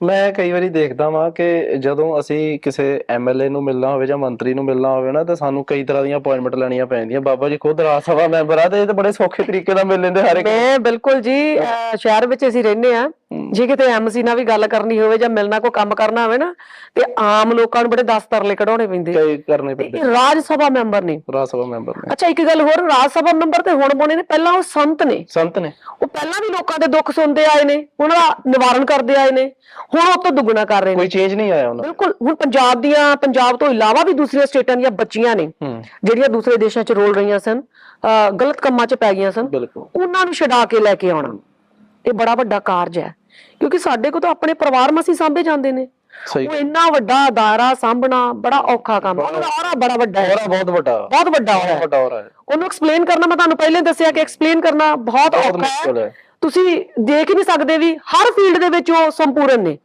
ਮੈਂ ਕਈ ਵਾਰੀ ਦੇਖਦਾ ਵਾਂ ਕਿ ਜਦੋਂ ਅਸੀਂ ਕਿਸੇ ਐਮਐਲਏ ਨੂੰ ਮਿਲਣਾ ਹੋਵੇ ਜਾਂ ਮੰਤਰੀ ਨੂੰ ਮਿਲਣਾ ਹੋਵੇ ਨਾ, ਤਾਂ ਸਾਨੂੰ ਕਈ ਤਰ੍ਹਾਂ ਦੀਆਂ ਅਪਾਇੰਟਮੈਂਟ ਲੈਣੀਆਂ ਪੈਂਦੀਆਂ। ਬਾਬਾ ਜੀ ਖੁਦ ਰਾਜ ਸਭਾ ਮੈਂਬਰ ਆ ਤੇ ਇਹ ਤਾਂ ਬੜੇ ਸੌਖੇ ਤਰੀਕੇ ਨਾਲ ਮਿਲ ਲੈਂਦੇ ਹਰ ਇੱਕ ਮੈਂ ਬਿਲਕੁਲ ਜੀ ਸ਼ਹਿਰ ਵਿੱਚ ਅਸੀਂ ਰਹਿੰਦੇ ਆ ਜੇ ਕਿਤੇ ਐਮਸੀ ਨਾਲ ਵੀ ਗੱਲ ਕਰਨੀ ਹੋਵੇ ਜਾਂ ਮਿਲਣਾ ਕੋਈ ਕੰਮ ਕਰਨਾ ਹੋਵੇ ਨਾ ਤੇ ਆਮ ਲੋਕਾਂ ਨੂੰ ਬੜੇ 10 ਤਰਲੇ ਕਢਾਉਣੇ ਪੈਂਦੇ ਕਈ ਕਰਨੇ ਪੈਂਦੇ ਇਹ ਰਾਜ ਸਭਾ ਮੈਂਬਰ ਨੇ। ਰਾਜ ਸਭਾ ਮੈਂਬਰ ਨੇ। ਅੱਛਾ ਇੱਕ ਗੱਲ ਹੋਰ ਰਾਜ ਸਭਾ ਮੈਂਬਰ ਤੇ ਹੁਣ ਬਣੇ ਨੇ ਪਹਿਲਾਂ ਉਹ ਸੰਤ ਨੇ। ਸੰਤ ਨੇ। ਉਹ ਪਹਿਲਾਂ ਵੀ ਲੋਕਾਂ ਦੇ ਦੁੱਖ ਸੁਣਦੇ ਆਏ ਨੇ ਉਹਨਾਂ ਦਾ ਨਿਵਾਰਨ ਕਰਦੇ ਆਏ ਨੇ ਹੁਣ ਉਹ ਤੋਂ ਦੁੱਗਣਾ ਕਰ ਰਹੇ ਨੇ। ਕੋਈ ਚੇਂਜ ਨਹੀਂ ਆਇਆ ਉਹਨਾਂ ਬਿਲਕੁਲ ਹੁਣ ਪੰਜਾਬ ਦੀਆਂ ਪੰਜਾਬ ਤੋਂ ਇਲਾਵਾ ਵੀ ਦੂਸਰੀਆਂ ਸਟੇਟਾਂ ਦੀਆਂ ਬੱਚੀਆਂ ਨੇ ਜਿਹੜੀਆਂ ਦੂਸਰੇ ਦੇਸ਼ਾਂ 'ਚ ਰੋਲ ਰਹੀਆਂ ਸਨ ਗਲਤ ਕੰਮਾਂ 'ਚ ਪੈ ਗਈਆਂ ਸਨ ਉਹਨਾਂ ਨੂੰ ਛਡਾ ਕੇ ਲੈ ਕੇ ਆਉਣਾ। ਇਹ ਬੜਾ ਵੱਡਾ ਕਾਰਜ ਹੈ। ਕਿਉਂਕਿ ਸਾਡੇ ਕੋਲ ਤਾਂ ਆਪਣੇ ਪਰਿਵਾਰ ਮਸੀ ਸਾਂਭੇ ਜਾਂਦੇ ਨੇ। ਉਹ ਇੰਨਾ ਵੱਡਾ ਅਦਾਰਾ ਸਾਂਭਣਾ ਬੜਾ ਔਖਾ ਕੰਮ ਹੈ। ਔਰਾ ਬੜਾ ਵੱਡਾ ਹੈ। ਹੋਰਾ ਬਹੁਤ ਵੱਡਾ। ਬਹੁਤ ਵੱਡਾ ਹੈ। ਵੱਡਾ ਹੋਰਾ ਹੈ। ਉਹਨੂੰ ਐਕਸਪਲੇਨ ਕਰਨਾ ਮੈਂ ਤੁਹਾਨੂੰ ਪਹਿਲੇ ਦੱਸਿਆ ਕਿ ਐਕਸਪਲੇਨ ਕਰਨਾ ਬਹੁਤ ਔਖਾ ਹੈ। ਤੁਸੀਂ ਦੇਖ ਹੀ ਨਹੀਂ ਸਕਦੇ ਵੀ ਹਰ ਫੀਲਡ ਦੇ ਵਿੱਚ ਉਹ ਸੰਪੂਰਨ ਨੇ।